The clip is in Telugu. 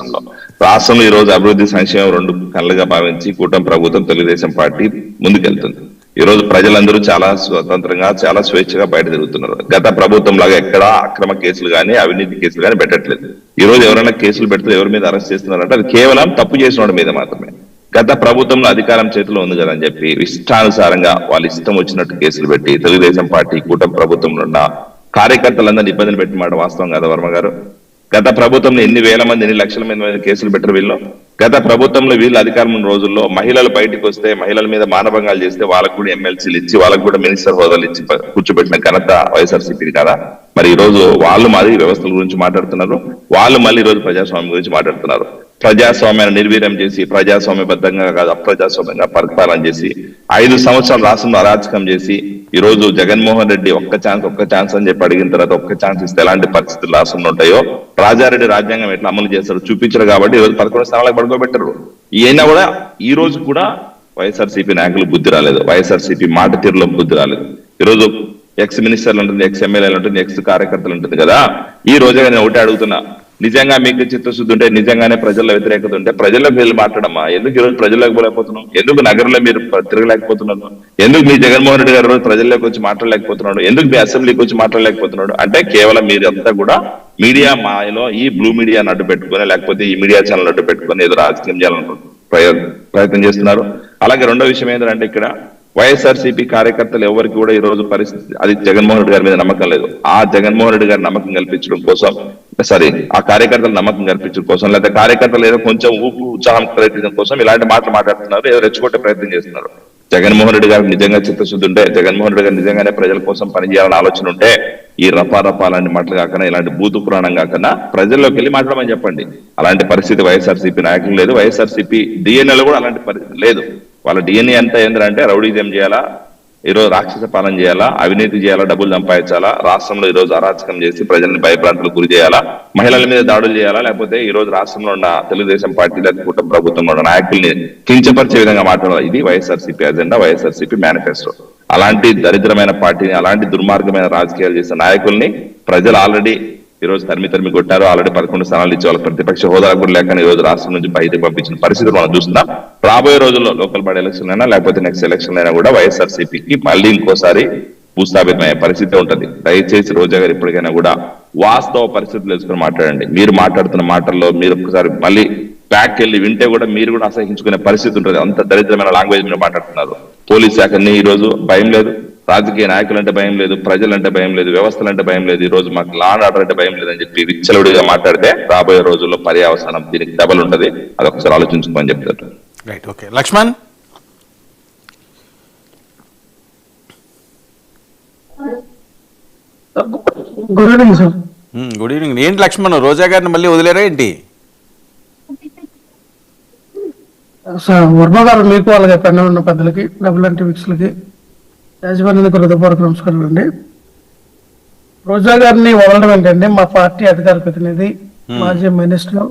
రాష్ట్రంలో. రాష్ట్రంలో ఈ రోజు అభివృద్ధి సంక్షేమం రెండు కళ్ళగా భావించి కూటమి ప్రభుత్వం తెలుగుదేశం పార్టీ ముందుకెళ్తుంది. ఈ రోజు ప్రజలందరూ చాలా స్వతంత్రంగా చాలా స్వేచ్ఛగా బయట తిరుగుతున్నారు. గత ప్రభుత్వం లాగా ఎక్కడా అక్రమ కేసులు కానీ అవినీతి కేసులు కానీ పెట్టట్లేదు. ఈ రోజు ఎవరైనా కేసులు పెడితే ఎవరి మీద అరెస్ట్ చేస్తున్నారంటే అది కేవలం తప్పు చేసిన వాడి మీద మాత్రమే. గత ప్రభుత్వంలో అధికారం చేతిలో ఉంది కదా అని చెప్పి ఇష్టానుసారంగా వాళ్ళు ఇష్టం వచ్చినట్టు కేసులు పెట్టి తెలుగుదేశం పార్టీ కూటమి ప్రభుత్వంలో ఉన్న కార్యకర్తలందరినీ ఇబ్బందులు పెట్టి మాట వాస్తవం కదా వర్మ గారు? గత ప్రభుత్వంలో ఎన్ని వేల మంది ఎన్ని లక్షల మంది కేసులు పెట్టరు వీళ్ళు? గత ప్రభుత్వంలో వీళ్ళు అధికారం ఉన్న రోజుల్లో మహిళలు బయటకు వస్తే మహిళల మీద మానభంగాలు చేస్తే వాళ్ళకు కూడా ఎమ్మెల్సీలు ఇచ్చి వాళ్ళకు కూడా మినిస్టర్ హోదాలు ఇచ్చి కూర్చోబెట్టిన ఘనత వైఎస్ఆర్సీపీ కదా? మరి ఈ రోజు వాళ్ళు మరి వ్యవస్థల గురించి మాట్లాడుతున్నారు. వాళ్ళు మళ్ళీ ఈ రోజు ప్రజాస్వామ్యం గురించి మాట్లాడుతున్నారు. ప్రజాస్వామ్యాన్ని నిర్వీర్యం చేసి ప్రజాస్వామ్యబద్ధంగా కాదు అప్రజాస్వామ్యంగా పరిపాలన చేసి ఐదు సంవత్సరాలు రాష్ట్రంలో అరాచకం చేసి ఈ రోజు జగన్మోహన్ రెడ్డి ఒక్క ఛాన్స్ ఒక్క ఛాన్స్ అని చెప్పి అడిగిన తర్వాత ఒక్క ఛాన్స్ ఇస్తే ఎలాంటి పరిస్థితులు రాష్ట్రంలో ఉంటాయో రాజారెడ్డి రాజ్యాంగం ఎట్లా అమలు చేస్తారు చూపించారు కాబట్టి ఈ రోజు పదకొండు స్థానాలకు పడుకోబెట్టరు. ఈయన కూడా ఈ రోజు కూడా వైఎస్ఆర్సీపీ నాయకులు బుద్ధి రాలేదు. వైఎస్ఆర్సీపీ మాట తీరులో బుద్ధి రాలేదు. ఈ రోజు ఎక్స్ మినిస్టర్లు ఉంటుంది ఎక్స్ ఎమ్మెల్యేలు ఉంటుంది ఎక్స్ కార్యకర్తలు ఉంటుంది కదా. ఈ రోజే నేను ఒకటి అడుగుతున్నా. నిజంగా మీకు చిత్తశుద్ధి ఉంటే నిజంగానే ప్రజల్లో వ్యతిరేకత ఉంటే ప్రజలకు వెళ్ళి మాట్లాడమ్మా. ఎందుకు ఈరోజు ప్రజల్లోకి పోలేకపోతున్నాం ఎందుకు నగరంలో మీరు తిరగలేకపోతున్నారు? ఎందుకు మీ జగన్మోహన్ రెడ్డి గారు రోజు ప్రజల్లోకి వచ్చి మాట్లాడలేకపోతున్నాడు? ఎందుకు మీ అసెంబ్లీకి వచ్చి మాట్లాడలేకపోతున్నాడు? అంటే కేవలం మీరు అంతా కూడా మీడియా మాయలో ఈ బ్లూ మీడియా నడ్డు పెట్టుకొని లేకపోతే ఈ మీడియా ఛానల్ అడ్డు పెట్టుకొని ఏదో రాజకీయం చేయాలనుకుంటున్నారు ప్రయత్నం చేస్తున్నారు. అలాగే రెండో విషయం ఏంటంటే ఇక్కడ వైఎస్ఆర్సీపీ కార్యకర్తలు ఎవరికి కూడా ఈ రోజు పరిస్థితి అది జగన్మోహన్ రెడ్డి గారి మీద నమ్మకం లేదు. ఆ జగన్మోహన్ రెడ్డి గారి నమ్మకం కల్పించడం కోసం సారీ ఆ కార్యకర్తలు నమ్మకం కల్పించడం కోసం లేదా కార్యకర్తలు ఏదో కొంచెం ఊపు ఉత్సాహం ప్రయత్నించడం కోసం ఇలాంటి మాటలు మాట్లాడుతున్నారు ఏదో రెచ్చగొట్టే ప్రయత్నం చేస్తున్నారు. జగన్మోహన్ రెడ్డి గారు నిజంగా చిత్తశుద్ధి ఉంటే జగన్మోహన్ రెడ్డి గారు నిజంగానే ప్రజల కోసం పనిచేయాలని ఆలోచన ఉంటే ఈ రపారపా రపా అలాంటి మాటలు కాకుండా ఇలాంటి బూతు పురాణం కాకుండా ప్రజల్లోకి వెళ్ళి మాట్లాడమని చెప్పండి. అలాంటి పరిస్థితి వైఎస్ఆర్సీపీ నాయకులు లేదు. వైఎస్ఆర్సీపీ డిఎన్ఏలో కూడా అలాంటి పరిస్థితి లేదు. వాళ్ళ డిఎన్ఏ అంతా ఏంటంటే రౌడీజం చేయాలా? ఈ రోజు రాక్షస పాలన చేయాలా? అవినీతి చేయాలా? డబ్బులు సంపాదించాలా? రాష్ట్రంలో ఈ రోజు అరాచకం చేసి ప్రజల్ని భయభ్రాంతులకు గురి చేయాలా? మహిళల మీద దాడులు చేయాలా? లేకపోతే ఈ రోజు రాష్ట్రంలో ఉన్న తెలుగుదేశం పార్టీ లేదా కూటమి ప్రభుత్వంలో ఉన్న నాయకుల్ని కించపరిచే విధంగా మాట్లాడాలి? ఇది వైఎస్ఆర్సీపీ అజెండా వైఎస్ఆర్సీపీ మేనిఫెస్టో. అలాంటి దరిద్రమైన పార్టీని అలాంటి దుర్మార్గమైన రాజకీయాలు చేసిన నాయకుల్ని ప్రజలు ఆల్రెడీ ఈ రోజు తరిమి తరిమి కొట్టారు ఆల్రెడీ పదకొండు స్థానాలు ఇచ్చే వాళ్ళ ప్రతిపక్ష హోదా కూడా లేక ఈ రోజు రాష్ట్రం నుంచి బయటకు పంపించిన పరిస్థితి మనం చూస్తున్నాం. రాబోయే రోజుల్లో లోకల్ బాడీ ఎలక్షన్ అయినా లేకపోతే నెక్స్ట్ ఎలక్షన్ అయినా కూడా వైఎస్ఆర్సీపీకి మళ్ళీ ఇంకోసారి భూస్థాపితమయ్యే పరిస్థితి ఉంటుంది. దయచేసి రోజా గారు ఇప్పటికైనా కూడా వాస్తవ పరిస్థితులు తెలుసుకుని మాట్లాడండి. మీరు మాట్లాడుతున్న మాటల్లో మీరు ఒకసారి మళ్ళీ బ్యాక్ వెళ్ళి వింటే కూడా మీరు కూడా అసహించుకునే పరిస్థితి ఉంటుంది. అంత దరిద్రమైన లాంగ్వేజ్ మీరు మాట్లాడుతున్నారు. పోలీస్ శాఖని ఈ రోజు భయం లేదు. రాజకీయ నాయకులంటే భయం లేదు ప్రజలంటే భయం లేదు వ్యవస్థలంటే భయం లేదు. ఈ రోజు మాకు లా అండ్ ఆర్డర్ అంటే భయం లేదని చెప్పి విచ్చలవిడిగా మాట్లాడితే రాబోయే రోజుల్లో పర్యావసానం దీనికి డబల్ ఉంటది. అదొకసారి ఆలోచించుకోమని చెప్తారు right okay Lakshman good evening sir good evening ఏంటి లక్ష్మణ్? రోజా గారిని మళ్ళీ వదిలేరా ఏంటి? సార్ వర్మ గారు మీకు అలాగే పెన్న ఉన్న పెద్దలకి డబుల్ ఎన్టీ వీక్స్లకి యాజమాన్యానికి హృదయపూర్వక నమస్కారం అండి రోజా గారిని వదలడం ఏంటంటే మా పార్టీ అధికార ప్రతినిధి మాజీ మినిస్టర్